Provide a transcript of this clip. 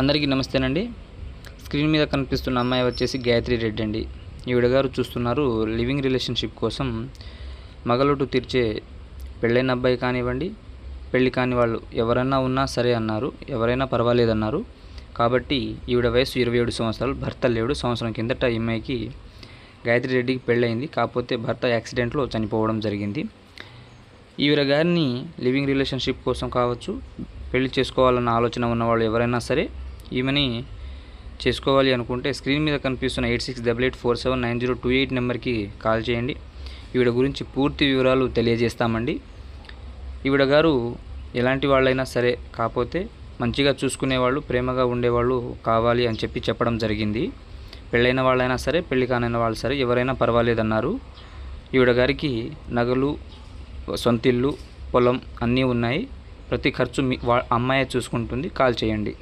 అందరికీ నమస్తేనండి. స్క్రీన్ మీద కనిపిస్తున్న అమ్మాయి వచ్చేసి గాయత్రి రెడ్డి అండి ఈవిడ గారు చూస్తున్నారు లివింగ్ రిలేషన్షిప్ కోసం మగలోటు తీర్చే పెళ్ళైన అబ్బాయి కానివ్వండి పెళ్ళి కాని వాళ్ళు ఎవరైనా ఉన్నా సరే అన్నారు. ఎవరైనా పర్వాలేదన్నారు. కాబట్టి ఈవిడ వయసు ఇరవై ఏడు సంవత్సరాలు భర్త లేడు. సంవత్సరం కిందట ఈ గాయత్రి రెడ్డికి పెళ్ళయింది. కాకపోతే భర్త యాక్సిడెంట్లో చనిపోవడం జరిగింది. ఈవిడ గారిని లివింగ్ రిలేషన్షిప్ కోసం కావచ్చు పెళ్ళి చేసుకోవాలన్న ఆలోచన ఉన్నవాళ్ళు ఎవరైనా సరే ఈమెని చేసుకోవాలి అనుకుంటే స్క్రీన్ మీద కనిపిస్తున్న eight six double eight four seven nine zero two eight నెంబర్కి కాల్ చేయండి. ఈవిడ గురించి పూర్తి వివరాలు తెలియజేస్తామండి. ఈవిడ గారు ఎలాంటి వాళ్ళైనా సరే కాకపోతే మంచిగా చూసుకునేవాళ్ళు ప్రేమగా ఉండేవాళ్ళు కావాలి అని చెప్పి చెప్పడం జరిగింది. పెళ్ళైన వాళ్ళైనా సరే పెళ్ళి కానైన వాళ్ళు సరే ఎవరైనా పర్వాలేదన్నారు. ఈవిడ గారికి నగలు సొంతిల్లు పొలం అన్నీ ఉన్నాయి. ప్రతి ఖర్చు మీ వా అమ్మాయే చూసుకుంటుంది. కాల్ చేయండి.